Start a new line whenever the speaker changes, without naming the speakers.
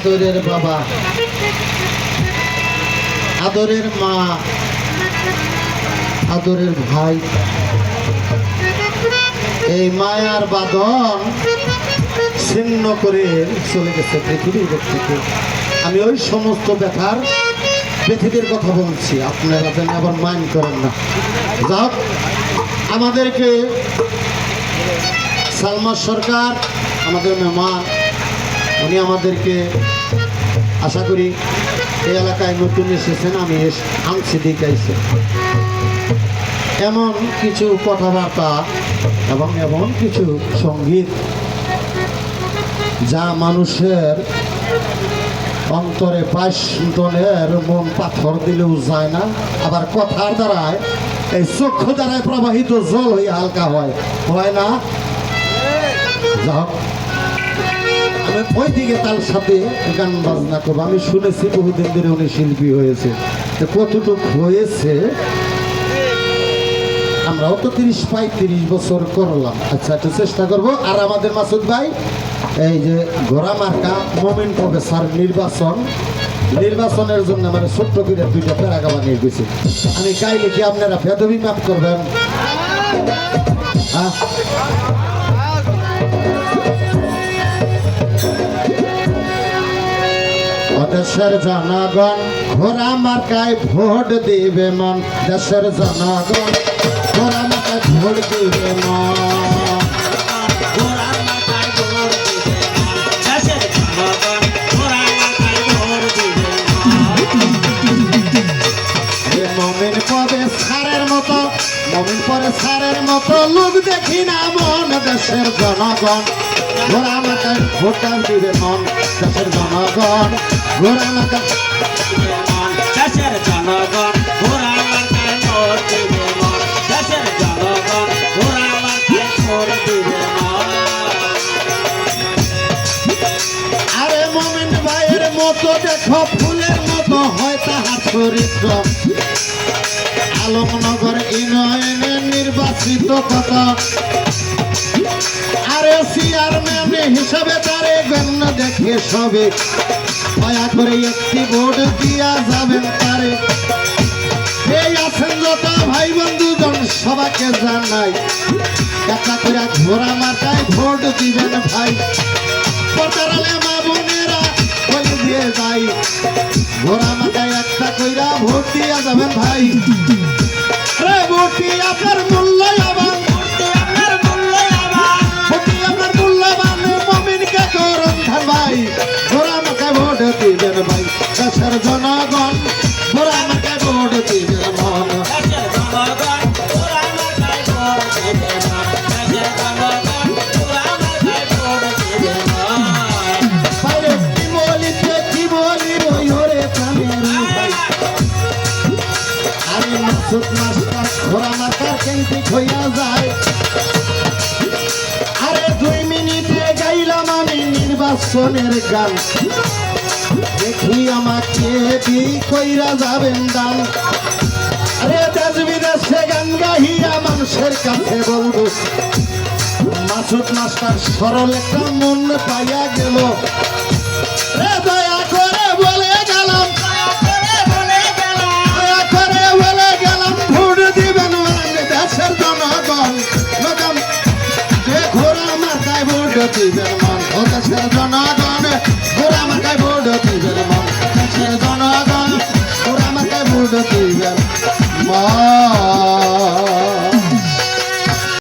আদরের বাবা। আদরের মা। আদরের ভাই। এই মায়ার বাদন ছিন্ন করে চলে গেছে পৃথিবীর থেকে আমি ওই সমস্ত ব্যথার পৃথিবীর কথা বলছি। আপনারা যেন আবার মাইন্ড করেন না। যাক, আমাদেরকে সালমা সরকার, আমাদের মেহমান উনি আমাদেরকে আশা করি এই এলাকায় নতুন এসেছেন, আমি আনছি দেখাইছে। এমন কিছু কথাবার্তা এবং এমন কিছু সংগীত যা মানুষের অন্তরে পাঁচটনের মন পাথর দিলেও যায় না, আবার কথার দ্বারায়, এই চক্ষু দ্বারায় প্রবাহিত জল হয়ে হালকা হয়। হয় না? যাক আমি ওই দিকে তার সাথে গান বাজনা করব। আমি শুনেছি বহুদিন ধরে উনি শিল্পী হয়েছে। কতটুক হয়েছে? আমরাও তো তিরিশ পঁয়ত্রিশ বছর করলাম। আচ্ছা একটু চেষ্টা করব। আর আমাদের মাসুদ ভাই, এই যে ঘোড়া মার্কা মোমেন প্রফেসর নির্বাচন, নির্বাচনের জন্য মানে ছোট্ট করে দুইটা প্যারাগা বানিয়ে গেছি আমি গাইলে কি আপনারা বেদবি মাপ করবেন? হ্যাঁ? দেশের জনগণ ঘোড়া মার্কায় ভোট দিবে মন। দেশের জনগণ ঘোড়া মার্কায় ভোট দিবে মন।
মাথায় মাথায়
মমিন সারের মতো, মমিন পরে সারের মতো লোক দেখি না মন। দেশের জনগণ ঘোড়া মার্কায় ভোট দিবে মন। দেশের জনগণ মতো দেখো ফুলের মতো হয় তাহার চরিত্র। আলমনগর ইউনিয়নে নির্বাচিত কত? আরে চেয়ারম্যান হিসাবে তারে গণ্য দয়া করে একটি ভোট দিয়া যাবেন তারে এই আছেন যত ভাই বন্ধুজন সবাইকে জানাই। একটা করে ঘোড়া মাথায় ভোট দিবেন ভাই। পতারালে মা বোনেরা বলে দিয়ে যাই। ঘোড়া মাথায় একটা কইরা ভোট দিয়া যাবেন ভাই। রে ভোটি আপনার ওই হরে প্রাণের ভাই আমি মাসুদ মাস্টার ঘোড়া মাথার কেন্দ্রিক হইয়া আরে দুই মিনিটে গাইলাম আমি নির্বাচনের গান। দেখি আমাকে কইরা যাবেন দান। আরে দেশ বিদেশে গান গাহিয়া মানুষের কাছে বলব। মাসুদ মাস্টার সরল একটা মন পাইয়া গেল। দয়া করে বলে গেলাম। বলে গেলাম, ভোট দিবেন মানে দেশের জনগণ। নগম যে ঘোড়া মাথায় ভোট দিবেন মন জনগণ। মন